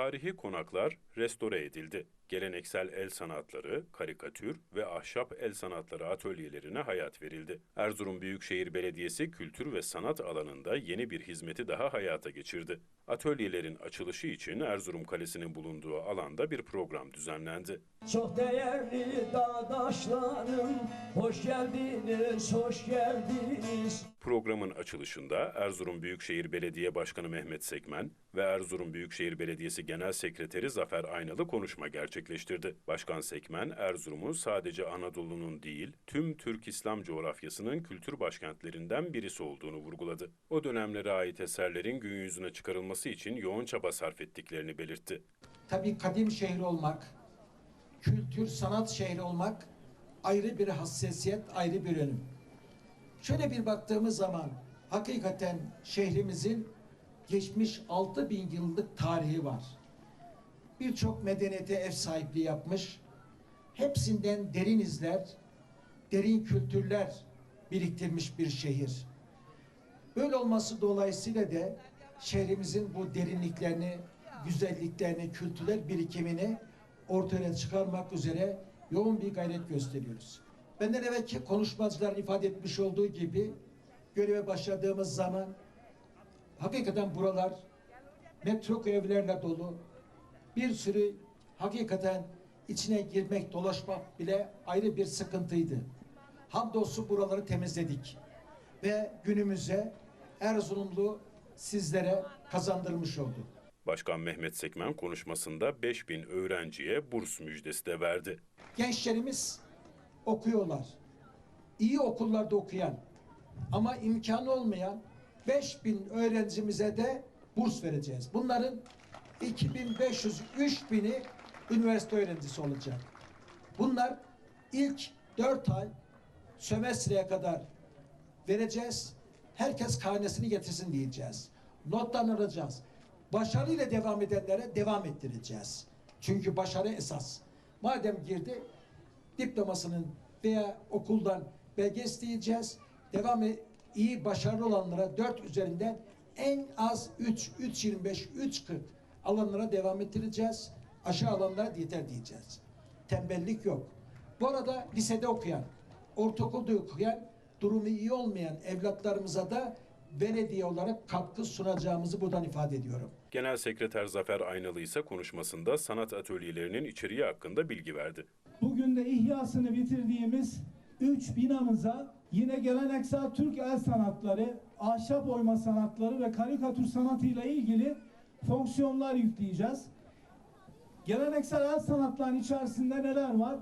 Tarihi konaklar restore edildi. Geleneksel el sanatları, karikatür ve ahşap el sanatları atölyelerine hayat verildi. Erzurum Büyükşehir Belediyesi kültür ve sanat alanında yeni bir hizmeti daha hayata geçirdi. Atölyelerin açılışı için Erzurum Kalesi'nin bulunduğu alanda bir program düzenlendi. Çok değerli dağdaşlarım Hoş geldiniz, hoş geldiniz Programın açılışında Erzurum Büyükşehir Belediye Başkanı Mehmet Sekmen ve Erzurum Büyükşehir Belediyesi Genel Sekreteri Zafer Aynalı konuşma gerçekleştirdi. Başkan Sekmen, Erzurum'u sadece Anadolu'nun değil, tüm Türk İslam coğrafyasının kültür başkentlerinden birisi olduğunu vurguladı. O dönemlere ait eserlerin gün yüzüne çıkarılması için yoğun çaba sarf ettiklerini belirtti. Tabii kadim şehir olmak, kültür, sanat şehri olmak ayrı bir hassasiyet, ayrı bir önüm. Şöyle bir baktığımız zaman hakikaten şehrimizin geçmiş 6000 yıllık tarihi var. Birçok medeniyete ev sahipliği yapmış. Hepsinden derin izler, derin kültürler biriktirmiş bir şehir. Böyle olması dolayısıyla da şehrimizin bu derinliklerini, güzelliklerini, kültürel birikimini ortaya çıkarmak üzere yoğun bir gayret gösteriyoruz. Benden evvelki konuşmacıların ifade etmiş olduğu gibi göreve başladığımız zaman hakikaten buralar metro evlerle dolu. Bir sürü hakikaten içine girmek, dolaşmak bile ayrı bir sıkıntıydı. Hamdolsun buraları temizledik ve günümüze Erzurumlu sizlere kazandırmış olduk. Başkan Mehmet Sekmen konuşmasında 5000 öğrenciye burs müjdesi de verdi. Gençlerimiz okuyorlar. İyi okullarda okuyan ama imkanı olmayan 5000 öğrencimize de burs vereceğiz. Bunların 2500-3000'i üniversite öğrencisi olacak. Bunlar ilk 4 ay sömestreye kadar vereceğiz. Herkes karnesini getirsin diyeceğiz. Notlandıracağız. Başarıyla devam edenlere devam ettireceğiz. Çünkü başarı esas. Madem girdi diplomasının veya okuldan belge isteyeceğiz. Devam e- iyi başarılı olanlara 4 üzerinden en az 3, 3.25, 3.40 alanlara devam ettireceğiz. Aşağı alanlara yeter diyeceğiz. Tembellik yok. Bu arada lisede okuyan, ortaokulda okuyan, durumu iyi olmayan evlatlarımıza da belediye olarak katkı sunacağımızı buradan ifade ediyorum. Genel Sekreter Zafer Aynalı ise konuşmasında sanat atölyelerinin içeriği hakkında bilgi verdi. Bugün de ihyasını bitirdiğimiz 3 binamıza yine geleneksel Türk el sanatları, ahşap oyma sanatları ve karikatür sanatıyla ilgili fonksiyonlar yükleyeceğiz. Geleneksel el sanatların içerisinde neler var?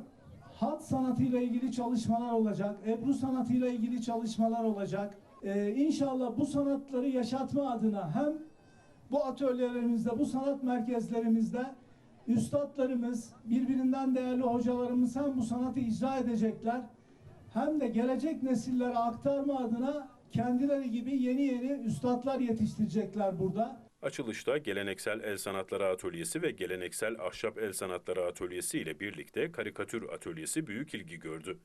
Hat sanatıyla ilgili çalışmalar olacak, Ebru sanatıyla ilgili çalışmalar olacak. Ee, inşallah bu sanatları yaşatma adına hem bu atölyelerimizde, bu sanat merkezlerimizde üstadlarımız, birbirinden değerli hocalarımız hem bu sanatı icra edecekler hem de gelecek nesillere aktarma adına kendileri gibi yeni yeni üstadlar yetiştirecekler burada. Açılışta Geleneksel El Sanatları Atölyesi ve Geleneksel Ahşap El Sanatları Atölyesi ile birlikte Karikatür Atölyesi büyük ilgi gördü.